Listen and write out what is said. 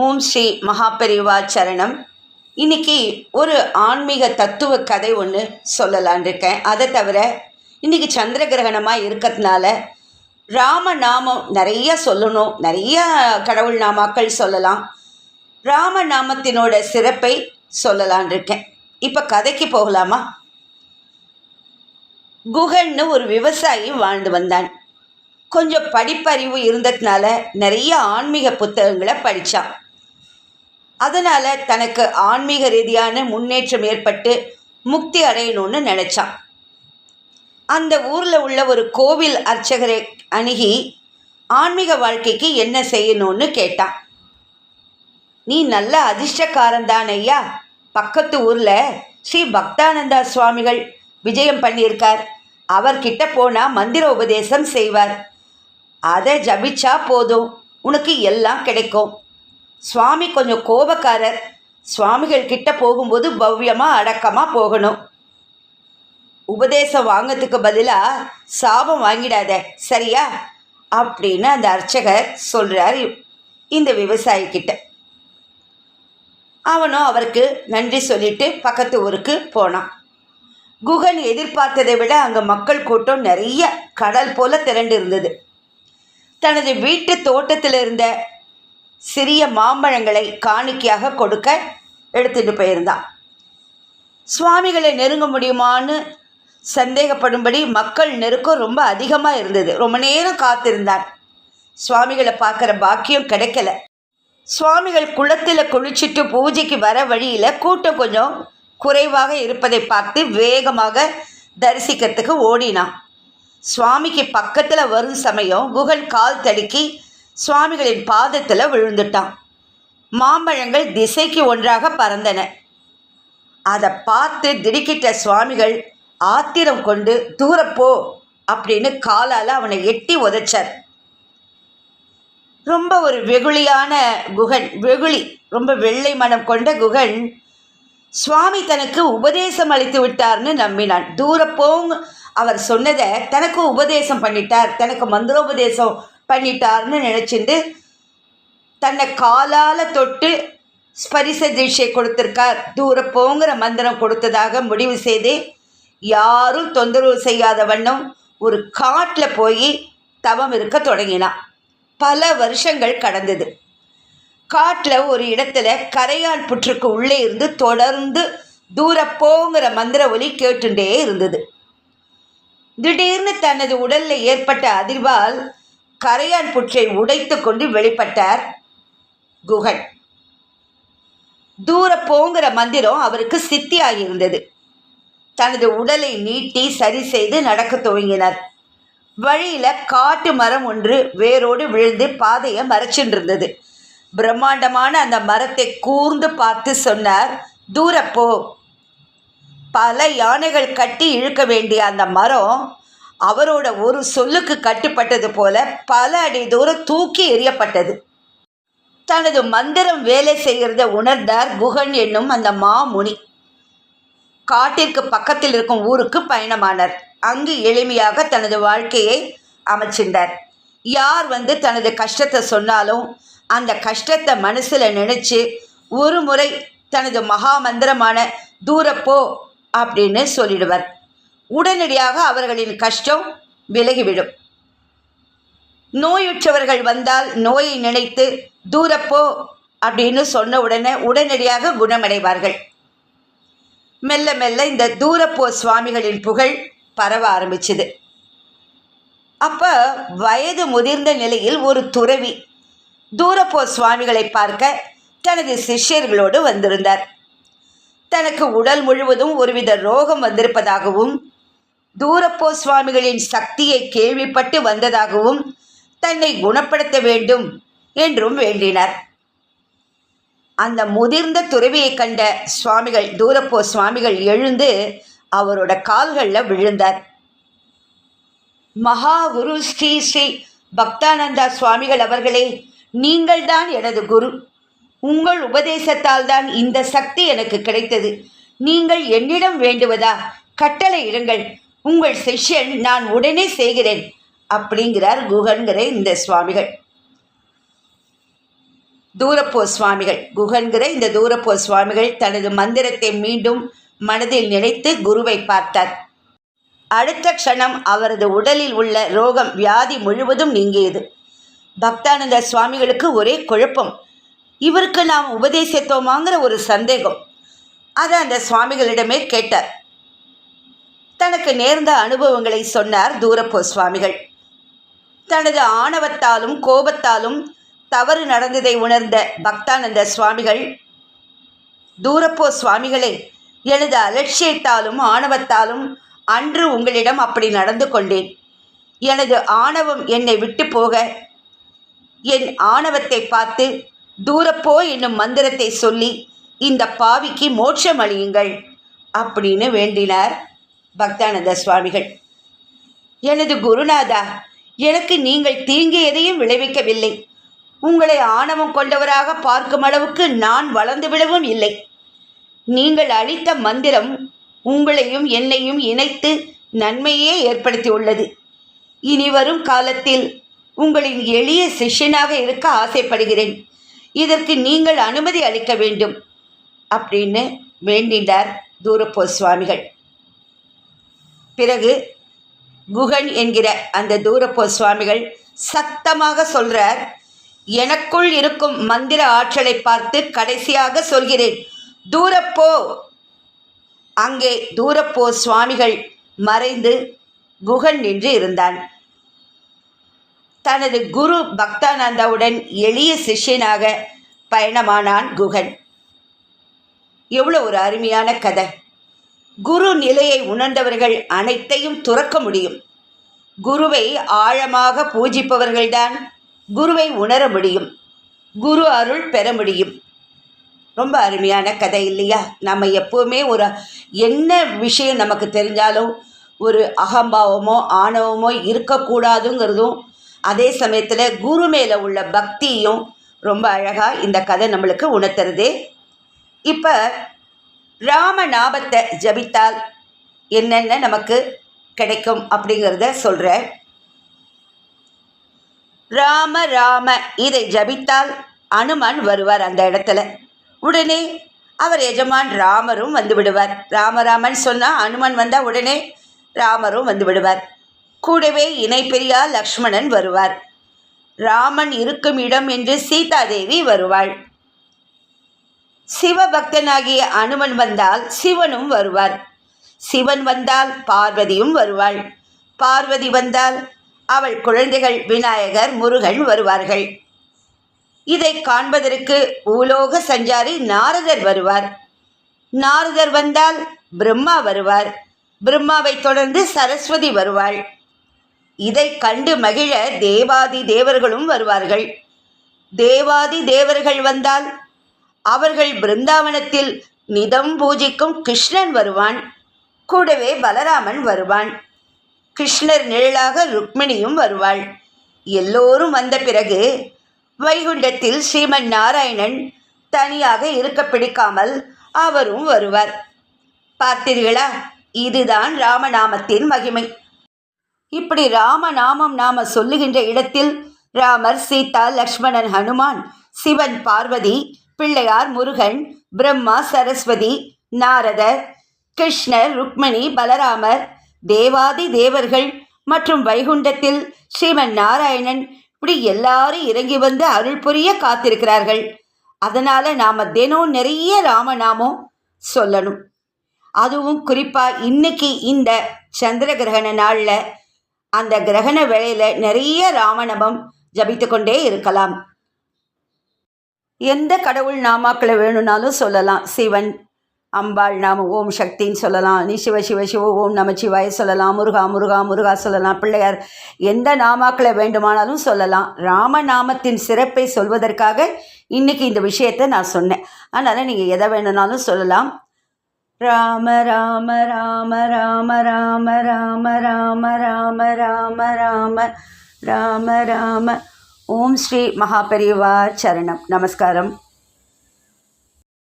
ஓம் ஸ்ரீ மகாபெரிவா சரணம். இன்னைக்கு ஒரு ஆன்மீக தத்துவ கதை ஒன்று சொல்லலான் இருக்கேன். அதை தவிர இன்னைக்கு சந்திர கிரகணமாக இருக்கிறதுனால ராம நாமம் நிறைய சொல்லணும். நிறைய கடவுள் நாமாக்கள் சொல்லலாம். ராம நாமத்தினோட சிறப்பை சொல்லலான் இருக்கேன். இப்போ கதைக்கு போகலாமா? குகன்னு ஒரு விவசாயி வாழ்ந்து வந்தான். கொஞ்சம் படிப்பறிவு இருந்ததுனால நிறைய ஆன்மீக புத்தகங்களை படித்தான் அதனால் தனக்கு ஆன்மீக ரீதியான முன்னேற்றம் ஏற்பட்டு முக்தி அடையணும்னு நினச்சான். அந்த ஊரில் உள்ள ஒரு கோவில் அர்ச்சகரை அணுகி ஆன்மீக வாழ்க்கைக்கு என்ன செய்யணும்னு கேட்டான். நீ நல்ல அதிர்ஷ்டக்காரன்தான் ஐயா. பக்கத்து ஊரில் ஸ்ரீ பக்தானந்தா சுவாமிகள் விஜயம் பண்ணியிருக்கார். அவர்கிட்ட போனால் மந்திர உபதேசம் செய்வார். அதை ஜபிச்சா போதும். உனக்கு எல்லாம் கிடைக்கும். சுவாமி கொஞ்சம் கோபக்காரர். சுவாமிகள் கிட்ட போகும்போது பவ்யமாக அடக்கமாக போகணும். உபதேசம் வாங்கிறதுக்கு பதிலாக சாபம் வாங்கிடாத சரியா? அப்படின்னு அந்த அர்ச்சகர் சொல்கிறார் இந்த விவசாயிக்கிட்ட அவனும் அவருக்கு நன்றி சொல்லிட்டு பக்கத்து ஊருக்கு போனான். குகன் எதிர்பார்த்ததை விட அங்கே மக்கள் கூட்டம் நிறைய கடல் போல திரண்டு இருந்தது தனது வீட்டு தோட்டத்தில் இருந்த சிறிய மாம்பழங்களை காணிக்கையாக கொடுக்க எடுத்துட்டு போயிருந்தான். சுவாமிகளை நெருங்க முடியுமான்னு சந்தேகப்படும்படி மக்கள் நெருக்கம் ரொம்ப அதிகமாக இருந்தது. ரொம்ப நேரம் காத்திருந்தான் சுவாமிகளை பார்க்குற பாக்கியம் கிடைக்கல. சுவாமிகள் குளத்தில் குளிச்சுட்டு பூஜைக்கு வர வழியில் கூட்டம் கொஞ்சம் குறைவாக இருப்பதை பார்த்து வேகமாக தரிசிக்கிறதுக்கு ஓடினான். சுவாமிக்கு பக்கத்தில் வரும் சமயம் குகன் கால் தடுக்கி சுவாமிகளின் பாதத்தில் விழுந்துட்டான். மாம்பழங்கள் திசைக்கு ஒன்றாக பறந்தன. அதை பார்த்து திடுக்கிட்ட சுவாமிகள் ஆத்திரம் கொண்டு தூரப்போ அப்படின்னு காலால் அவனை எட்டி உதைச்சார். ரொம்ப ஒரு வெகுளியான குகன் வெகுளி ரொம்ப வெள்ளை மனம் கொண்ட குகன் சுவாமி தனக்கு உபதேசம் அளித்து விட்டார்னு நம்பினான். தூர போங்க அவர் சொன்னதை தனக்கு உபதேசம் பண்ணிட்டார். தனக்கு மந்திரோபதேசம் பண்ணிட்டாருன்னு நினச்சிட்டு தன்னை காலால் தொட்டு ஸ்பரிச தீட்சை கொடுத்துருக்கார். தூர போங்கிற மந்திரம் கொடுத்ததாக முடிவு செய்து யாரும் தொந்தரவு செய்யாத வண்ணம் ஒரு காட்டில் போய் தவம் இருக்க தொடங்கினான். பல வருஷங்கள் கடந்தது. காட்டில் ஒரு இடத்துல கரையான் புற்றுக்கு உள்ளே இருந்து தொடர்ந்து தூரப்போங்கிற மந்திர ஒலி கேட்டுட்டே இருந்தது. திடீர்னு தனது உடலில் ஏற்பட்ட அதிர்வால் கரையான் புற்றை உடைத்து கொண்டு வெளிப்பட்டார் குகன். தூர போங்கிற மந்திரம் அவருக்கு சித்தியாகி இருந்தது. தனது உடலை நீட்டி சரி செய்து நடக்க துவங்கினார். வழியில் காட்டு மரம் ஒன்று வேரோடு விழுந்து பாதையை மறைச்சின்றிருந்தது பிரம்மாண்டமான அந்த மரத்தை கூர்ந்து பார்த்து சொன்னார் தூரப்போ. பல யானைகள் கட்டி இழுக்க வேண்டிய அந்த மரம் அவரோட ஒரு சொல்லுக்கு கட்டுப்பட்டது போல பல அடி தூரம் தூக்கி எறியப்பட்டது. தனது மந்திரம் வேலை செய்கிறத உணர்ந்தார் குகன் என்னும் அந்த மாமுனி. காட்டிற்கு பக்கத்தில் இருக்கும் ஊருக்கு பயணமானார். அங்கு எளிமையாக தனது வாழ்க்கையை அமைச்சிருந்தார் யார் வந்து தனது கஷ்டத்தை சொன்னாலும் அந்த கஷ்டத்தை மனசில் நினச்சி ஒரு முறை தனது மகா மந்திரமான தூரப்போ அப்படின்னு சொல்லிடுவார். உடனடியாக அவர்களின் கஷ்டம் விலகிவிடும். நோயுற்றவர்கள் வந்தால் நோயை நினைத்து தூரப்போ அப்படின்னு சொன்ன உடனே உடனடியாக குணமடைவார்கள். மெல்ல மெல்ல இந்த தூரப்போ சுவாமிகளின் புகழ் பரவ ஆரம்பிச்சுது. அப்போ வயது முதிர்ந்த நிலையில் ஒரு துறவி தூரப்போ சுவாமிகளை பார்க்க தனது சிஷ்யர்களோடு வந்திருந்தார். தனக்கு உடல் முழுவதும் ஒருவித ரோகம் வந்திருப்பதாகவும் தூரப்போ சுவாமிகளின் சக்தியை கேள்விப்பட்டு வந்ததாகவும் தன்னை குணப்படுத்த வேண்டும் என்றும் வேண்டினார். அந்த முதிர்ந்த துறவியை கண்ட சுவாமிகள் தூரப்போ சுவாமிகள் எழுந்து அவரோட கால்களில் விழுந்தார். மகா குரு ஸ்ரீ ஸ்ரீ பக்தானந்தா சுவாமிகள் அவர்களே நீங்கள்தான் எனது குரு. உங்கள் உபதேசத்தால் தான் இந்த சக்தி எனக்கு கிடைத்தது. நீங்கள் என்னிடம் வேண்டுவதா? கட்டளை இருங்கள். உங்கள் சிஷ்யன் நான் உடனே செய்கிறேன் அப்படிங்கிறார் குகன்கிற இந்த சுவாமிகள். தூரப்போ சுவாமிகள் குகன்கிற இந்த தூரப்போ சுவாமிகள் தனது மந்திரத்தை மீண்டும் மனதில் நினைத்து குருவை பார்த்தார். அடுத்த க்ஷணம் அவரது உடலில் உள்ள ரோகம் வியாதி முழுவதும் நீங்கியது. பக்தானந்த சுவாமிகளுக்கு ஒரே குழப்பம். இவருக்கு நாம் உபதேசித்தோமாங்கிற ஒரு சந்தேகம். அதை அந்த சுவாமிகளிடமே கேட்டார். தனக்கு நேர்ந்த அனுபவங்களை சொன்னார் தூரப்போ சுவாமிகள் தனது ஆணவத்தாலும் கோபத்தாலும் தவறு நடந்ததை உணர்ந்த பக்தானந்த சுவாமிகள் தூரப்போ சுவாமிகளே எனது அலட்சியத்தாலும் ஆணவத்தாலும் அன்று உங்களிடம் அப்படி நடந்து கொண்டேன். எனது ஆணவம் என்னை விட்டு போக என் ஆணவத்தை பார்த்து தூரப்போ என்னும் மந்திரத்தை சொல்லி இந்த பாவிக்கு மோட்சம் அளியுங்கள் அப்படின்னு வேண்டினார் பக்தானந்த சுவாமிகள். எனது குருநாதா எனக்கு நீங்கள் தீங்கு எதையும் விளைவிக்கவில்லை. உங்களை ஆணவம் கொண்டவராக பார்க்கும் அளவுக்கு நான் வளர்ந்து விடவும் இல்லை. நீங்கள் அளித்த மந்திரம் உங்களையும் என்னையும் இணைத்து நன்மையே ஏற்படுத்தியுள்ளது. இனி வரும் காலத்தில் உங்களின் எளிய சிஷ்யனாக இருக்க ஆசைப்படுகிறேன். இதற்கு நீங்கள் அனுமதி அளிக்க வேண்டும் அப்படின்னு வேண்டினார் தூரப்போ சுவாமிகள். பிறகு குகன் என்கிற அந்த தூரப்போ சுவாமிகள் சத்தமாக சொல்றார் எனக்குள் இருக்கும் மந்திர ஆற்றலை பார்த்து கடைசியாக சொல்கிறேன். தூரப்போ அங்கே தூரப்போ சுவாமிகள் மறைந்து குகன் நின்று இருந்தான். தனது குரு பக்தானந்தாவுடன் எளிய சிஷ்யனாக பயணமானான் குகன். எவ்வளோ ஒரு அருமையான கதை. குரு நிலையை உணர்ந்தவர்கள் அனைத்தையும் துறக்க முடியும். குருவை ஆழமாக பூஜிப்பவர்கள்தான் குருவை உணர முடியும். குரு அருள் பெற முடியும். ரொம்ப அருமையான கதை இல்லையா? நம்ம எப்போவுமே ஒரு என்ன விஷயம் நமக்கு தெரிஞ்சாலும் ஒரு அகம்பாவமோ ஆணவமோ இருக்கக்கூடாதுங்கிறதும் அதே சமயத்தில் குரு மேலே உள்ள பக்தியும் ரொம்ப அழகாக இந்த கதை நம்மளுக்கு உணர்த்துறது. இப்போ ராம நாபத்தை ஜபித்தால் என்னென்ன நமக்கு கிடைக்கும் அப்படிங்கிறத சொல்கிறேன் ராம ராம இதை ஜபித்தால் அனுமான் வருவார் அந்த இடத்துல. உடனே அவர் எஜமான் ராமரும் வந்து விடுவார். ராமராமன் சொன்னால் அனுமன் வந்தால் உடனே ராமரும் வந்து விடுவார். கூடவே பெரியார் லக்ஷ்மணன் வருவார். ராமன் இருக்கும் இடம் என்று சீதாதேவி வருவாள். சிவபக்தனாகிய அனுமன் வந்தால் சிவனும் வருவார். சிவன் வந்தால் பார்வதியும் வருவாள். பார்வதி வந்தால் அவள் குழந்தைகள் விநாயகர் முருகன் வருவார்கள். இதை காண்பதற்கு உலோக சஞ்சாரி நாரதர் வருவார். நாரதர் வந்தால் பிரம்மா வருவார். பிரம்மாவை தொடர்ந்து சரஸ்வதி வருவாள். இதை கண்டு மகிழ தேவாதி தேவர்களும் வருவார்கள். தேவாதி தேவர்கள் வந்தால் அவர்கள் பிருந்தாவனத்தில் நிதம் பூஜிக்கும் கிருஷ்ணன் வருவான். கூடவே பலராமன் வருவான். கிருஷ்ணர் நிழலாக ருக்மிணியும் வருவாள். எல்லோரும் வந்த பிறகு வைகுண்டத்தில் ஸ்ரீமன் நாராயணன் தனியாக இருக்க பிடிக்காமல் அவரும் வருவார். பார்த்தீர்களா? இதுதான் ராமநாமத்தின் மகிமை. இப்படி ராமநாமம் நாம சொல்லுகின்ற இடத்தில் ராமர் சீதா லக்ஷ்மணன் ஹனுமான் சிவன் பார்வதி பிள்ளையார் முருகன் பிரம்மா சரஸ்வதி நாரதர் கிருஷ்ணர் ருக்மணி பலராமர் தேவாதி தேவர்கள் மற்றும் வைகுண்டத்தில் ஸ்ரீமன் நாராயணன் இப்படி எல்லாரும் இறங்கி வந்து அருள் புரிய காத்திருக்கிறார்கள். அதனால் நாம் தினம் நிறைய ராமநாமம் சொல்லணும். அதுவும் குறிப்பாக இன்னைக்கு இந்த சந்திர கிரகண நாளில் அந்த கிரகண வேளையில நிறைய ராமநாமம் ஜபித்து கொண்டே இருக்கலாம். எந்த கடவுள் நாமாக்களை வேணும்னாலும் சொல்லலாம் சிவன் அம்பாள் நாம ஓம் சக்தின்னு சொல்லலாம் நீ சிவ சிவ சிவ ஓம் நமச்சிவாய சொல்லலாம் முருகா முருகா முருகா சொல்லலாம் பிள்ளையார் எந்த நாமாக்களை வேண்டுமானாலும் சொல்லலாம் ராமநாமத்தின் சிறப்பை சொல்வதற்காக இன்னைக்கு இந்த விஷயத்தை நான் சொன்னேன் அதனால் நீங்கள் எதை வேணும்னாலும் சொல்லலாம் ராம ராம ராம ராம ராம ராம ராம ராம ராம ராம ராம ராம ఓం శ్రీ మహాపరివార్ చరణం. నమస్కారం.